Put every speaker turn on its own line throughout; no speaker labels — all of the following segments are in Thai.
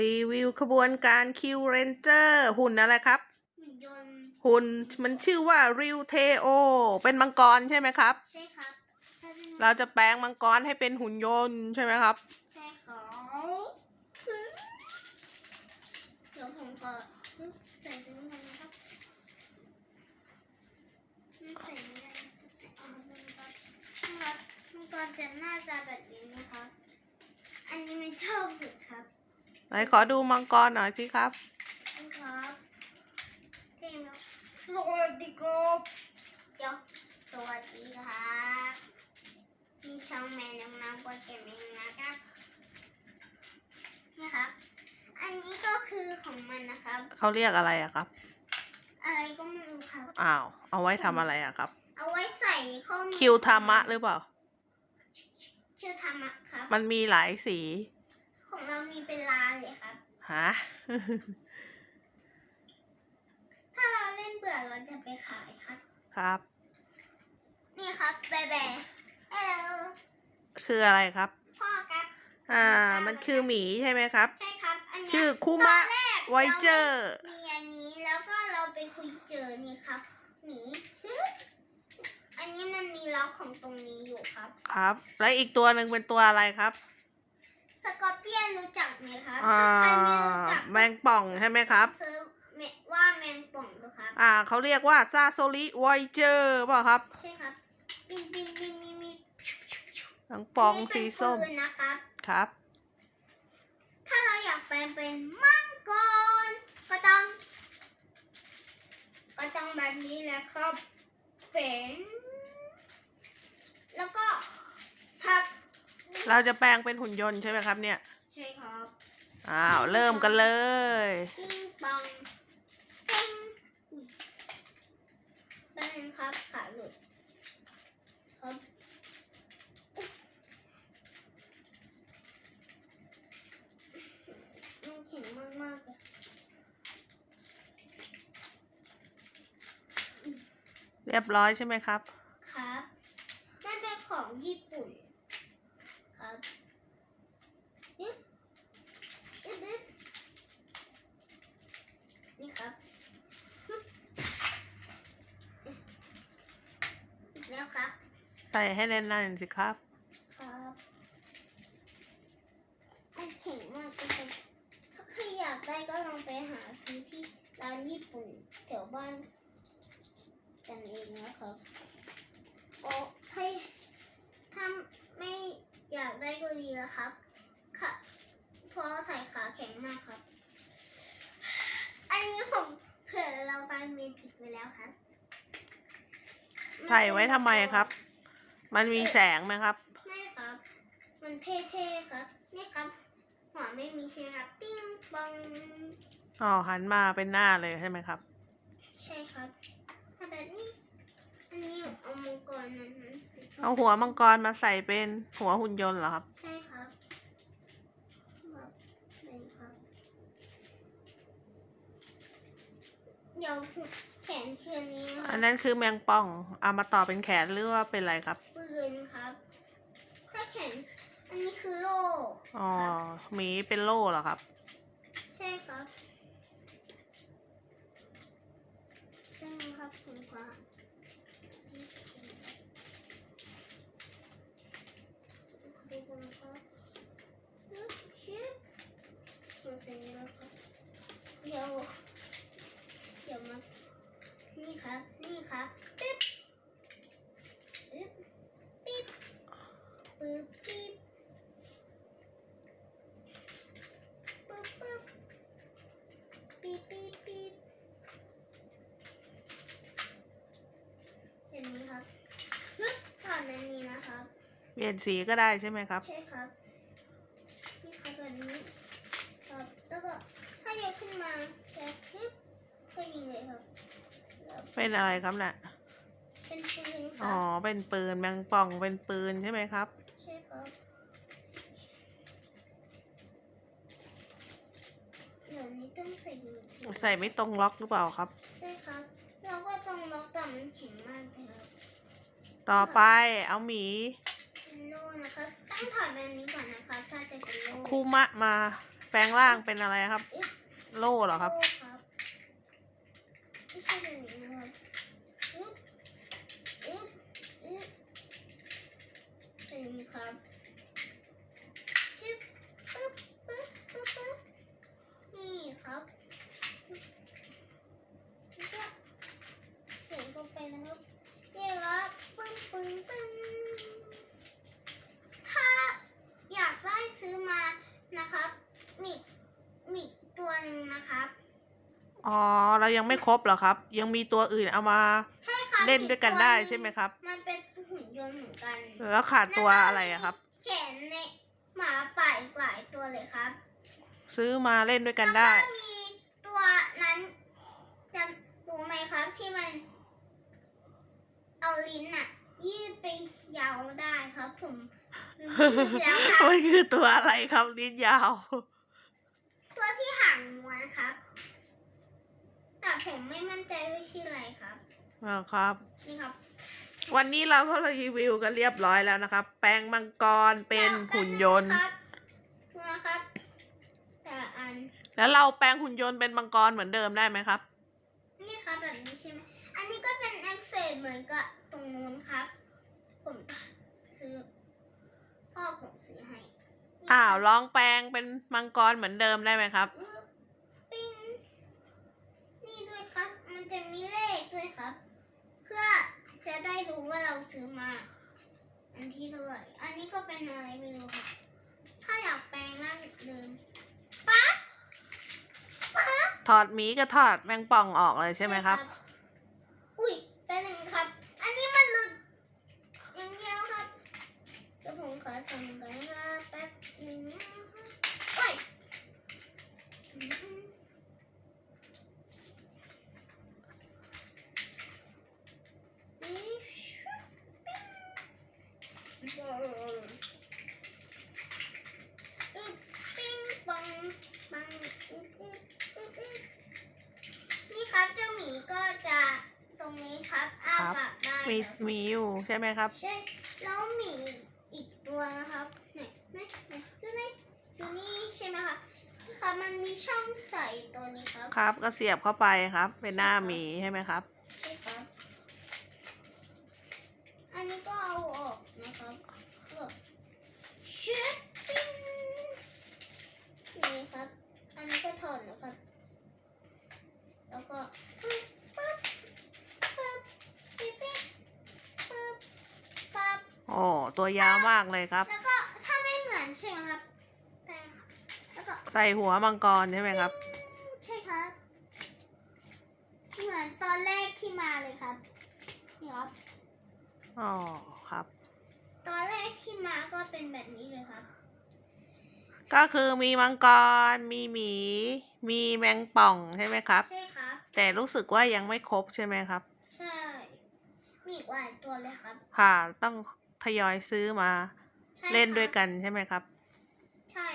รีวิวขบวนการคิวเรนเจอร์หุ่นอะไรครับ
หุ่นยนต์
หุ่นมันชื่อว่าริวเทโอเป็นมังกรใช่ไหมครับ
ใช่ครับถ้าเป็น
เราจะแปลงมังกรให้เป็นหุ่นยนต์ใช่ไหมครับ
ใช่เขาเดี๋ยวผมขอใส่ตรงนี้นะครับไม่ใส่ไม่ได้นะครับเอาตรงนี้ครับนะครับมันก็จะหน้าตาแบบนี้นะครับ อันนี้ไม่ชอบสุดครับ
ไหนขอดูมังกรหน่อยสิครับ
นะครับเท่ไหมสวัสดีครับเดี๋ยวสวัสดีครับนี่ช่องแมนน้องน้ำโปรเกมเองนะครับนี่ครับ อันนี้ก็คือของมันนะครับ
เขาเรียกอะไรอะครับ
อะไรก็ไม่รู้ครับ
อ้าว เอาไว้ทำอะไรอะครับ
เอาไว้ใส่ข้อมูล
คิวธรรมะหรือเปล่า
คิวธรรมะครับ
มันมีหลายสี
ของเรามีเป็นล้านเลยครับ
ฮะ
ถ้าเราเล่นเบื่อเราจะไปขายครับ
ครับ
นี่ครับแบแบเออ
คืออะไรครับ
พ่อครับ
อ่า มันคือหมีใช่ไหมครับ
ใช่ครับอันเนี้ย
ชื่อคุมะ
ตอนแรก
ไวเจอร์
มีอันนี้แล้วก็เราไปคุยเจอนี่ครับหมีฮึอันนี้มันมีล็อกของตรงนี้อยู่ครับ
ครับ แล้วอีกตัวหนึ่งเป็นตัวอะไรครับ
สกอร์เปียนรู้จักไหมครับ
อ่า
ถ้าใครไม่รู้จัก
แมงป่องใช่ไหมครับ
เซิร์ชเมว่าแมงป่องดูครับ
อ่าเขาเรียกว่าซาโซริไวเจอร์เปล่าครับ
ใช่ครับบินบินบินมีมี
แมงป่อง
นี่
สี
เป็น
ส้ม
ปืนนะครับ
ครับ
ถ้าเราอยากแปลงเป็นมังกรก็ต้อง ก็ต้องแบบนี้แหละครับเป็นแล้วก็พับ
เราจะแปลงเป็นหุ่นยนต์ใช่ไหมครับเนี่ย
ใช่ครับ
อ้าว เริ่มกันเลย
ปิ้งปองปิ้งอุ๊ยแป๊บนึงครับขาหลุดครับมันแข็งมากๆเลย
เรียบร้อยใช่ไหมครับ
ครับนั่นเป็นของญี่ปุ่น ครับยึดยึดยึดนี่ครับฮึบอีก แล้วครับ
ใส่ให้แน่นๆสิครับ
ครับมันแข็งมากเลยครับถ้าใครอยากได้ก็ลองไปหาซื้อที่ร้านญี่ปุ่นแถวบ้านกันเองนะครับโอ้ถ้าถ้าไม่อยากได้ก็ดีแล้วครับ ค่ะเพราะใส่ขาแข็งมากครับ อันนี้ผมเผื่อเราไปเมจิกไว้แล้วครับ
ใส่ไว้ทำไมครับ มันมีแสงไหมครับ
ไม่ครับ มันเท่ๆครับ นี่ครับ หัวไม่มีใช่ไหมครับ ปิ้งปอง
อ๋อหันมาเป็นหน้าเลยใช่ไหมครับ
ใช่ครับถ้าแบบนี้ อันนี้เอามังกรนั้นนั้นสิครับ
เอาหัวมังกรมาใส่เป็นหัวหุ่นยนต์เหรอครับ
ใช่ครับแบบนี้ครับ เดี๋ยว แขนคืนนี้นะค
อั
รั
น
บ
นั้นคือแมงป่อง เอามาต่อเป็นแขนหรือว่าเป็นอะไรครับ
ปืนครับ ถ้าแขน อันนี้คือโล่
อ๋อ
ครับ
หมีเป็นโล่เหรอครับ
ใช่ครับใช่ไหมครับคุณฟ้าดูกันครับฮึบชิบมาเสร็จแล้วครับเดี๋ยวเดี๋ยวมานี่ครับ นี่ครับปิ๊บปิ๊บปิ๊บปึ๊บปิ๊บปึ๊บปึ๊บ ปี๊บปี๊บปี๊บอย่างนี้ครับฮึบก่อนอันนี้นะครับ
เป ลี่ยนสีก็ได้ใช่ไหมครับ
ใช่ครับนี่ครับแบบนี้ครับแล้วก็ถ้ายกขึ้นมาแค่ฮึบก็ยิงเลยครับแล้ว
เป็นอะไรครับน่ะ
เป็นปืนค
อ๋
รั
อ
บ
เป็นปืนแมงป่องเป็นปืนใช่ไหมครับ
ใช่ครับเดี๋ยวนี้ต้องใส่มือถือ
ใส่ไม่ตรงล็อกหรือเปล่าครับ
ใช่ครับเราก็ต้องล็อกแต่มันแข็งมากเลยครับ
ต่อไปเอาหมี
เป็ นโล่นะครับต้องถอดแบบนี้ก่อนนะคะถ้าจะเป็นโล่
คูมะมาแปลงร่างเป็นอะไรครับ โล่เหรอครับ
โอ้ครับไม่ใช่แบบนี้นะครับอึ๊บอึ๊บอึ๊บเป็นอย่างนี้ครับชึบปึ๊บปึ๊บปึ๊บปึ๊บนี่ครับแล้วก็เสียงเข้าไปนะครับนี่ครับปึ้งปึ้งปึ้งถ้าอยากได้ซื้อมานะครับ มีมีตัวหนึ่งนะครับ
อ๋อ เรายังไม่ครบเหรอครับ ยังมีตัวอื่นเอามา
ใช่ครับ
เล่นด้วยกันได้
อีตัว
ใช่ไหมครับ
มันเป็นหุ่นยนต์เหมือนกัน
แล้วขาดตัวอะไรอะครับ
แขนในหมาป่าอีกหลายตัวเลยครับ
ซื้อมาเล่นด้วยกันได้
แล้วก็มีตัวนั้นจำรู้ไหมครับที่มัน เอาลิ้นอะยืดไปยาวได้ครับ ผมลืมชื่อแล้วครับ
มันคือตัวอะไรครับลิ้นยาว
ตัวที่หางม้วนครับ แต่ผมไม่มั่นใจว่าชื่ออะไรครับ
อ๋อครับ
นี่ครับ
วันนี้เราก็รีวิวกันเรียบร้อยแล้วนะครับ แปลงมังกรเป็นหุ่นยนต์
ครับนะครับ แต่ละอัน
แล้วเราแปลงหุ่นยนต์เป็นมังกรเหมือนเดิมได้ไหมครับ
นี่ครับแบบนี้ใช่ไหม อันนี้ก็เป็นเอ็กเซดเหมือนกับตรงนู้นครับ ผมซื้อ พ่อผมซื้อให้นี่
อ้าว
ครับ
ลองแปลงเป็นมังกรเหมือนเดิมได้ไหมครับ
อื้อปิ้งนี่ด้วยครับ มัน จะมีเลขด้วยครับ เพื่อจะได้รู้ว่าเราซื้อมา อันที่เท่าไหร่อันนี้ก็เป็นอะไรไม่รู้ครับถ้าอยากแปลงร่างเดิมปั๊บปั๊บ
ถอดหมีก็ถอดแมงป่องออกเลยใช่ไหมครับ
อุ้ยเป็นหนึ่งครับ อันนี้มันหลุดอย่างเดียวครับเดี๋ยวผมขอส่งกันนะแป๊บหนึ่งนะครับโอ้ยอืมนี่ชุบปิ้ง อึ๊บปิ้งปังปังอึ๊บอึ๊บอึ๊บอึ๊บนี่ครับเจ้าหมีก็จะตรงนี้ครับอ้า
บ
ปากได้
มี
ครับ
มีอยู่ใช่ไหมครับ
ใช่แล้วหมีอีกตัวนะครับไหนไหนไหนดูไหนดูนี่ใช่ไหมคะค่ะมันมีช่องใส่ตัวนี้ครับ
ครับก็เสียบเข้าไปครับ เป็นหน้าหมีใช่ไหม
ครับ อันนี้ก็เอาออกนะครับก็ชิปปิ้งนี่ครับ อันนี้ก็ถอดนะครับ แล้วก็ปึ๊บปึ๊บปึ๊บปิ๊บปิ๊บปึ๊บปั๊บ
โอ้ตัวยาวมากเลยครับ
แล้วก็ถ้าไม่เหมือนใช่ไหมครับแปลงครับแล้วก็
ใส่หัวมังกรใช่ไหมครับ
ใช่ครับ เหมือนตอนแรกที่มาเลยครับนี่ครับ
อ๋อครับ
ตอนแรกที่มาก็เป็นแบบนี้เลยครับ
ก็คือมีมังกร มีหมี มีแมงป่องใช่ไหมครับ
ใช่ครับ
แต่รู้สึกว่ายังไม่ครบใช่ไหมครับ
ใช่ มีอีกหลายตัวเลยครับ
ค่ะ ต้อง ทยอยซื้อมา
ใช่
เล่นด้วย
ครับ
กันใช่ไหมครับ
ใช่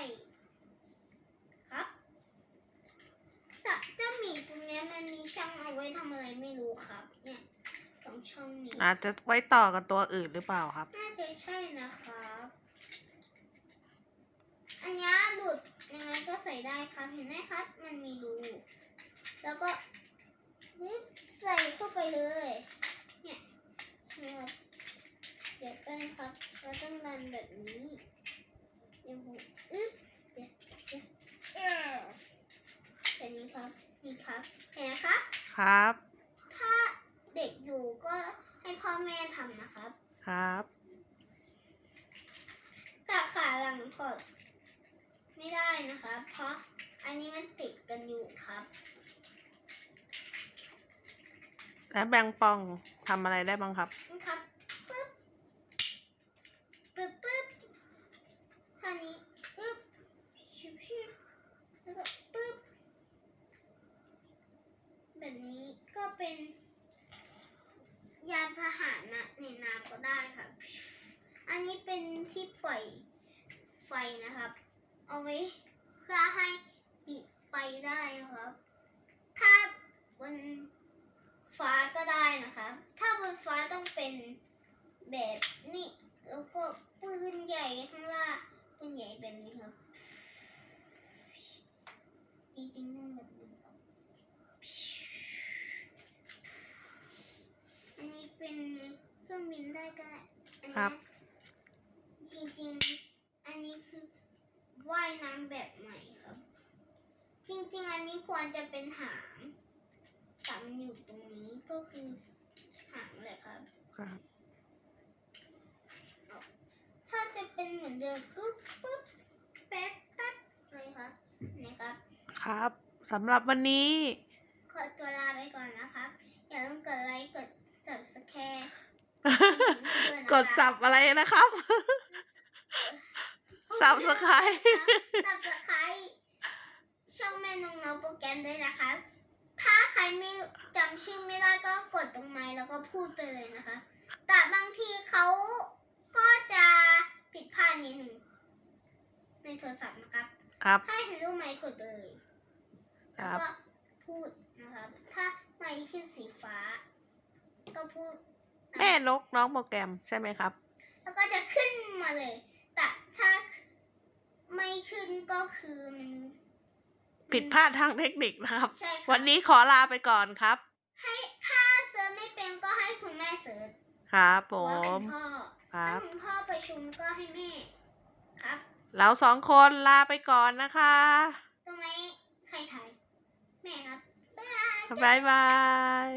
ครับ แต่เจ้าหมีตรงเนี้ยมันมีช่องเอาไว้ทำอะไรไม่รู้ครับ เนี่ยสองช่องนี้
อาจจะไว้ต่อกับตัวอื่นหรือเปล่าครับ
น่าจะใช่นะครับ อันเนี้ยหลุดยังไงก็ใส่ได้ครับ เห็นไหมครับ มันมีรู แล้วก็ปึ๊บใส่เข้าไปเลย เนี่ยใช่ไหมครับ เดี๋ยวเป็นครับเราต้องดันแบบนี้เดี๋ยวผมอึ๊บเดี๋ยวเดี๋ยวเออแบบนี้ครับนี่ครับเห็นไหมครับ
ครับ
ถ้าเด็กอยู่ก็ให้พ่อแม่ทำนะครับ
ครับ
แต่ขาหลังถอดไม่ได้นะคะเพราะอันนี้มันติดกันอยู่ครับ
แล้วแบงปองทำอะไรได้บ้างครับ
นะครับปึ๊บปึ๊บปึ๊บ ท่านี้ปึ๊บชิบชิบแล้วก็ปึ๊บแบบนี้ก็เป็น ยานพาหนะในน้ำก็ได้ครับอันนี้เป็นที่ปล่อยไฟนะครับ เอาไว้เพื่อให้ปิดไฟได้นะครับ ถ้าบนฟ้าก็ได้นะครับถ้าบนฟ้าต้องเป็นแบบนี้ แล้วก็ปืนใหญ่ข้างล่าง ปืนใหญ่แบบนี้ครับริงๆต้องแบบนี้ครับ อันนี้เป็นเครื่องบินได้ก็ได้อันนี้
ครับ
จริงๆ อันนี้คือว่ายน้ำแบบใหม่ครับ จริงๆ อันนี้ควรจะเป็นหางแต่มันอยู่ตรงนี้ก็คือหางเลยครับ
ครับ
ถ้า จะเป็นเหมือนเดิมปุ๊บปุ๊บแป๊บแป๊บเลยครับนะครับ
ครับสำหรับวันนี้
ขอตัวลาไปก่อนนะครับ อย่าลืมกดไลค์กด subscribe
กดสับอะไรนะครับ สับสไคร
subscribe ช่องแม่นงเนาโปรแกรมด้วยนะคะ ถ้าใครไม่จำชื่อไม่ได้ก็กดตรงไม้แล้วก็พูดไปเลยนะคะ แต่บางทีเขาก็จะผิดพลาดนิดหนึ่งในโทรศัพท์นะ ครับ
ครับ
ถ้าเห็นรูปไม้กดเลย
ค
แล้ว
รับ
ก็พูดนะครับ ถ้าไม้ขึ้นสีฟ้า ก็พูด
แม่นกน้องโปรแกรมใช่ไหมครับ
แล้วก็จะขึ้นมาเลย แต่ถ้าไม่ขึ้นก็คือมัน
ผิดพลาดทางเทคนิคนะครับ
ใช่ค่ะ
วันนี้ขอลาไปก่อนครับ
ให้ถ้าเซิร์ชไม่เป็นก็ให้คุณแม่เซิร์ช
ครับผ
ว่าคุ
ม
ณพ่อ
ค
ถ้า
รับ
คุณพ่อประชุมก็ให้แม่ครับ
เราสองคนลาไปก่อนนะคะ
ตรงไหนใครถ่าย แม่ครับ บ๊ายบาย
บ๊ายบาย